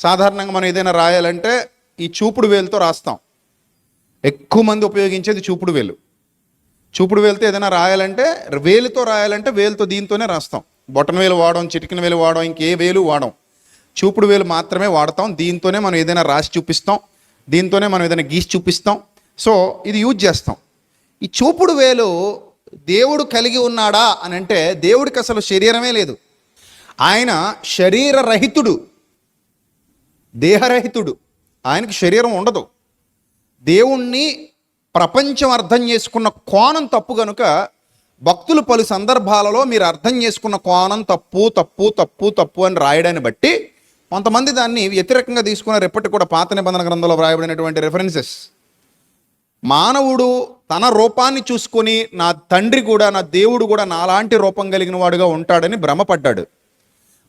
సాధారణంగా మనం ఏదైనా రాయాలంటే ఈ చూపుడు వేలుతో రాస్తాం. ఎక్కువ మంది ఉపయోగించేది చూపుడు వేలు. చూపుడు వేలుతో ఏదైనా రాయాలంటే వేలుతో రాయాలంటే వేలుతో దీంతోనే రాస్తాం. బొటన వేలు వాడడం చిటికిన వేలు వాడడం ఇంకే వేలు వాడడం చూపుడు వేలు మాత్రమే వాడతాం. దీంతోనే మనం ఏదైనా రాసి చూపిస్తాం. దీంతోనే మనం ఏదైనా గీసి చూపిస్తాం. సో ఇది యూజ్ చేస్తాం. ఈ చూపుడు వేలు దేవుడు కలిగి ఉన్నాడా అని అంటే దేవుడికి అసలు శరీరమే లేదు. ఆయన శరీరరహితుడు. దేహరహితుడు. ఆయనకి శరీరం ఉండదు. దేవుణ్ణి ప్రపంచం అర్థం చేసుకున్న కోణం తప్పు కనుక భక్తులు పలు సందర్భాలలో మీరు అర్థం చేసుకున్న కోణం తప్పు తప్పు తప్పు తప్పు అని రాయడాన్ని బట్టి కొంతమంది దాన్ని వ్యతిరేకంగా తీసుకున్నారు. ఎప్పటికి కూడా పాత నిబంధన గ్రంథంలో వ్రాయబడినటువంటి రెఫరెన్సెస్ మానవుడు తన రూపాన్ని చూసుకొని నా తండ్రి కూడా నా దేవుడు కూడా నాలాంటి రూపం కలిగిన వాడుగా ఉంటాడని భ్రమపడ్డాడు.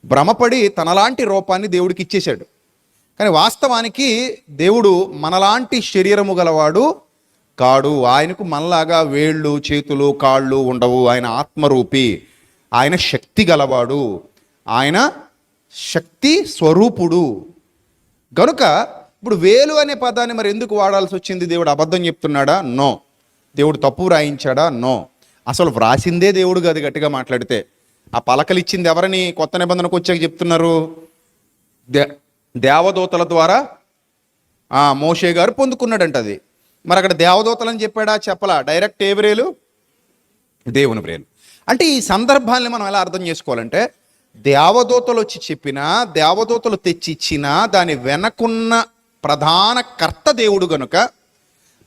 భ్రమపడి తనలాంటి రూపాన్ని దేవుడికి ఇచ్చేశాడు. కానీ వాస్తవానికి దేవుడు మనలాంటి శరీరము గలవాడు కాడు. ఆయనకు మనలాగా వేళ్ళు చేతులు కాళ్ళు ఉండవు. ఆయన ఆత్మరూపి. ఆయన శక్తి గలవాడు. ఆయన శక్తి స్వరూపుడు. గనుక ఇప్పుడు వేలు అనే పదాన్ని మరి ఎందుకు వాడాల్సి వచ్చింది? దేవుడు అబద్ధం చెప్తున్నాడా? నో. దేవుడు తప్పు వ్రాయించాడా? నో. అసలు వ్రాసిందే దేవుడు కాదు గట్టిగా మాట్లాడితే. ఆ పలకలు ఇచ్చింది ఎవరని? కొత్త నిబంధనకు వచ్చాక చెప్తున్నారు. దే దేవదూతల ద్వారా మోషే గారు పొందుకున్నాడంట అది. మరి అక్కడ దేవదూతలని చెప్పాడా చెప్పలా? డైరెక్ట్ ఏవరేలు దేవుని వ్రేలు అంటే ఈ సందర్భాన్ని మనం ఎలా అర్థం చేసుకోవాలంటే దేవదూతలు వచ్చి చెప్పినా దేవదూతలు తెచ్చిచ్చినా దాని వెనకున్న ప్రధాన కర్త దేవుడు గనుక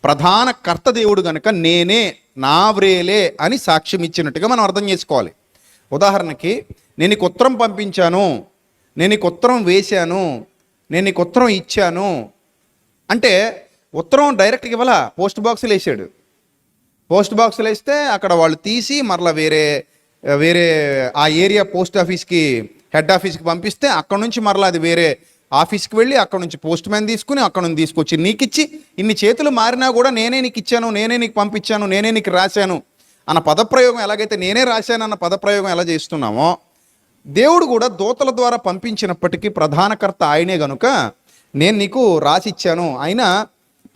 ప్రధాన కర్త దేవుడు గనుక నేనే నా వ్రేలే అని సాక్ష్యం ఇచ్చినట్టుగా మనం అర్థం చేసుకోవాలి. ఉదాహరణకి నేను ఉత్తరం పంపించాను నేను ఉత్తరం వేశాను నేను నీకు ఉత్తరం ఇచ్చాను. అంటే ఉత్తరం డైరెక్ట్గా ఇవ్వాల? పోస్ట్ బాక్సులు వేసాడు. పోస్ట్ బాక్సులు వేస్తే అక్కడ వాళ్ళు తీసి మరలా వేరే వేరే ఆ ఏరియా పోస్ట్ ఆఫీస్కి హెడ్ ఆఫీస్కి పంపిస్తే అక్కడ నుంచి మరలా అది వేరే ఆఫీస్కి వెళ్ళి అక్కడ నుంచి పోస్ట్ మ్యాన్ తీసుకుని అక్కడ నుంచి తీసుకొచ్చి నీకు ఇచ్చి ఇన్ని చేతులు మారినా కూడా నేనే నీకు ఇచ్చాను నేనే నీకు పంపించాను నేనే నీకు రాశాను అన్న పదప్రయోగం ఎలాగైతే నేనే రాశాను అన్న పదప్రయోగం ఎలా చేస్తున్నామో దేవుడు కూడా దూతల ద్వారా పంపించినప్పటికీ ప్రధానకర్త ఆయనే గనుక నేను నీకు రాసిచ్చాను. అయినా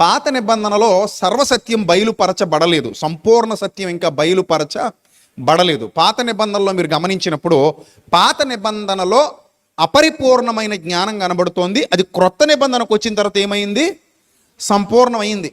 పాత నిబంధనలో సర్వసత్యం బయలుపరచబడలేదు. సంపూర్ణ సత్యం ఇంకా బయలుపరచబడలేదు. పాత నిబంధనలో మీరు గమనించినప్పుడు పాత నిబంధనలో అపరిపూర్ణమైన జ్ఞానం కనబడుతోంది. అది క్రొత్త నిబంధనకు వచ్చిన తర్వాత ఏమైంది? సంపూర్ణమైంది.